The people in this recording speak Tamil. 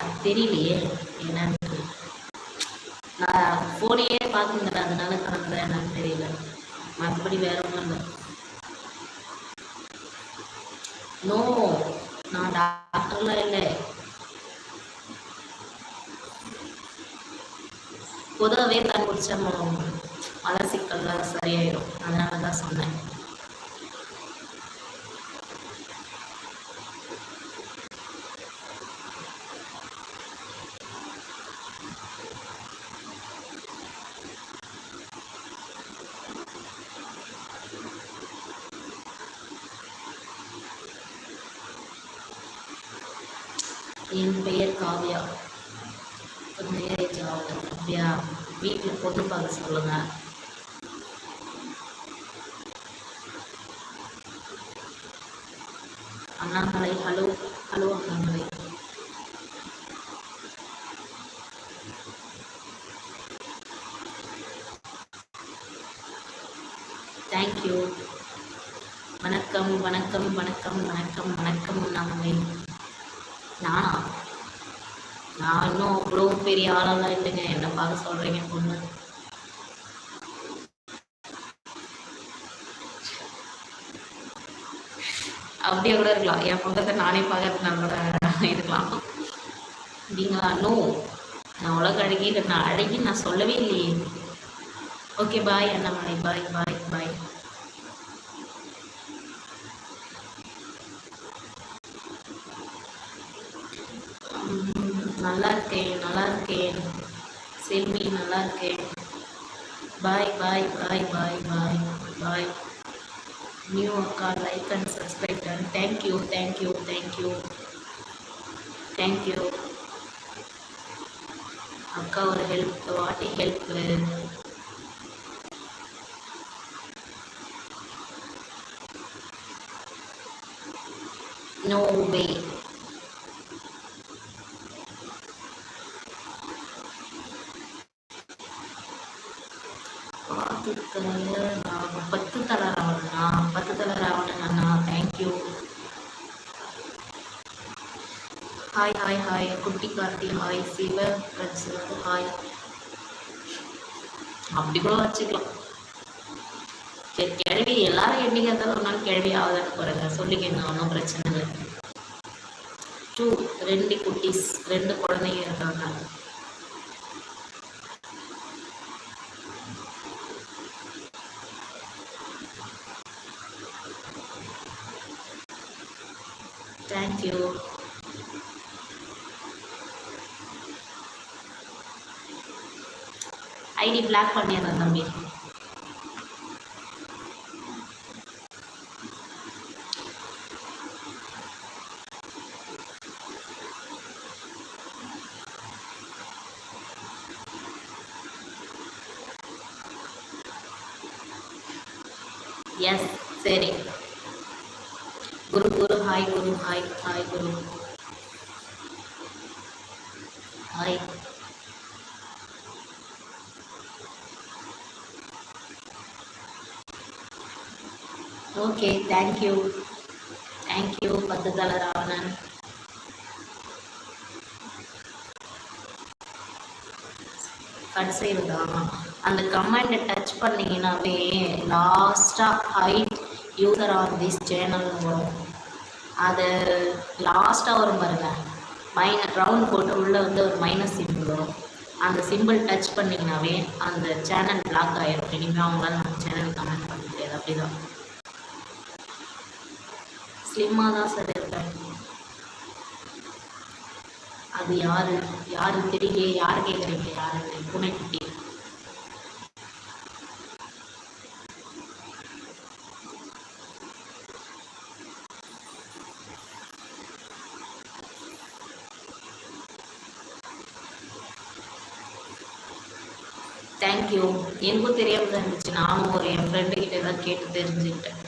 அது தெரியலையே என்னன்னு நான் ஃபோனையே பார்க்குறேன் அதனால கணக்குறேன் என்னன்னு தெரியல. மற்றபடி வேற ஒன்றும் இல்லை. நோ நான் டாக்டர்லாம் இல்லை. பொதுவாகவே தண்ணி குடிச்சா மலசிக்கல்லாம் சரியாயிடும். அதனால தான் சொன்னேன். என் பெயர் காவ்யா. மேரேஜ் ஆகுது அப்படியா? வீட்டில் பொண்ணு பார்க்க சொல்லுங்க. Annamalai hello hello Annamalai. Thank you வணக்கம் வணக்கம் வணக்கம் வணக்கம் வணக்கம் அண்ணாமலை. நானா? நான் இன்னும் அவ்வளோ பெரிய ஆளெல்லாம் இல்லைங்க. என்ன பார்க்க சொல்கிறீங்க பொண்ணு? அப்படியே கூட இருக்கலாம். என் பக்கத்தை நானே பார்க்கறதுனால கூட இருக்கலாம். அப்படிங்களா நோ நான் உலக அழகி நான் அழகி நான் சொல்லவே இல்லையே. Okay bye Annamalai. பாய் பாய் பாய் நல்லா இருக்கேன் நல்லா இருக்கேன் செல்வி நல்லா இருக்கேன் bye bye bye bye bye bye new அக்கா like and subscribe done thank you thank you thank you thank you அக்கா ஒரு ஹெல்ப் வாட்டி ஹெல்ப்பு நோ வே பார்த்துருக்கல நான் பத்து தலை ராவணனா பத்து தலை Ravanan thank you hi hi hi குட்டி கார்த்தி ஹாய் சிவ பிரச்சனை ஹாய் அப்படி கூட வச்சுக்கலாம். சரி கிழவி எல்லாரும் என்னைக்கு இருந்தாலும் ஒரு நாள் கிழவி ஆகுதான்னு போகிறேங்க சொல்லிக்கங்க ஒன்றும் பிரச்சனை இல்லை. டூ ரெண்டு குட்டீஸ் ரெண்டு குழந்தைங்க இருக்காங்க. தேங்க்யூ ஐடி பிளாக் பண்ணிடுறேன் தம்பி. எஸ் சரி. Guru Guru hi Guru hi hi Guru hi okay thank you thank you பத்து தலை ராவணன் கட் செய்வதா அந்த கமெண்ட்டை டச் பண்ணிங்கன்னாவே லாஸ்ட்டாக hide user on this channel வரும். அதை லாஸ்ட்டாக வரும் பாருங்க. மைனஸ் ரவுண்ட் போட்டு உள்ளே வந்து ஒரு மைனஸ் சிம்பிள் வரும். அந்த சிம்பிள் டச் பண்ணிங்கனாவே அந்த சேனல் பிளாக் ஆகிடும் இனிமேல் அவங்களால நம்ம சேனல் கமெண்ட் பண்ண முடியாது. அப்படி தான் ஸ்லிம்மாக தான் சார் இருப்பேன் அது யாரு? யாரு தெரியல யார் கேட்குறீங்க யாரு? பூனைக்குட்டி. தேங்க்யூ எனக்கும் தெரியாமல் இருந்துச்சு. நானும் ஒரு என் ஃப்ரெண்டு கிட்ட தான் கேட்டு தெரிஞ்சுக்கிட்டேன்.